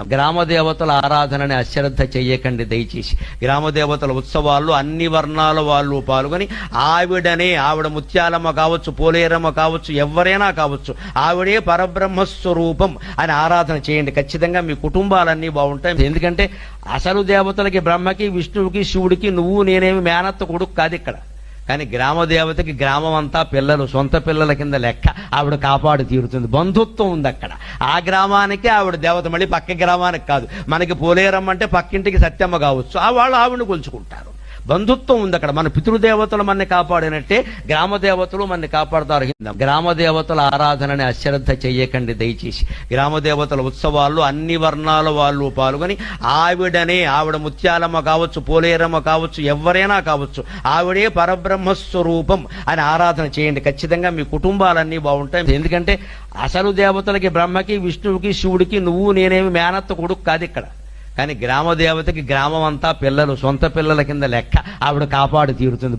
గ్రామ దేవతల ఆరాధనని అశ్రద్ధ చెయ్యకండి దయచేసి. గ్రామ దేవతల ఉత్సవాల్లో అన్ని వర్ణాల వాళ్ళు పాల్గొని ఆవిడనే ఆవిడ ముత్యాలమ్మ కావచ్చు పోలేరమ్మ కావచ్చు ఎవరైనా కావచ్చు ఆవిడే పరబ్రహ్మస్వరూపం అని ఆరాధన చేయండి. ఖచ్చితంగా మీ కుటుంబాలన్నీ బాగుంటాయి. ఎందుకంటే అసలు దేవతలకి బ్రహ్మకి విష్ణువుకి శివుడికి నువ్వు నేనేమి మేనత్త కొడుకు కాదు ఇక్కడ. కానీ గ్రామ దేవతకి గ్రామం అంతా పిల్లలు సొంత పిల్లల కింద లెక్క ఆవిడ కాపాడు తీరుతుంది. బంధుత్వం ఉంది అక్కడ. ఆ గ్రామానికి ఆవిడ దేవత మళ్ళీ పక్క గ్రామానికి కాదు. మనకి పోలేరమ్మంటే పక్కింటికి సత్యమ్మ కావచ్చు. ఆ వాళ్ళు ఆవిడని కొలుచుకుంటారు. బంధుత్వం ఉంది అక్కడ. మన పితృదేవతలు మనని కాపాడినట్టే గ్రామ దేవతలు మనని కాపాడుతారు. గ్రామ దేవతల ఆరాధనని అశ్రద్ధ చేయకండి దయచేసి. గ్రామ దేవతల ఉత్సవాల్లో అన్ని వర్ణాల వాళ్ళు పాల్గొని ఆవిడనే ఆవిడ ముత్యాలమ్మ కావచ్చు పోలేరమ్మ కావచ్చు ఎవరైనా కావచ్చు ఆవిడే పరబ్రహ్మ స్వరూపం అని ఆరాధన చేయండి. ఖచ్చితంగా మీ కుటుంబాలన్నీ బాగుంటాయి. ఎందుకంటే అసలు దేవతలకి బ్రహ్మకి విష్ణువుకి శివుడికి నువ్వు నేనేమి మేనత్త కొడుకు కాదు ఇక్కడ. కానీ గ్రామ దేవతకి గ్రామం అంతా పిల్లలు సొంత పిల్లల కింద లెక్క ఆవిడ కాపాడు తీరుతుంది.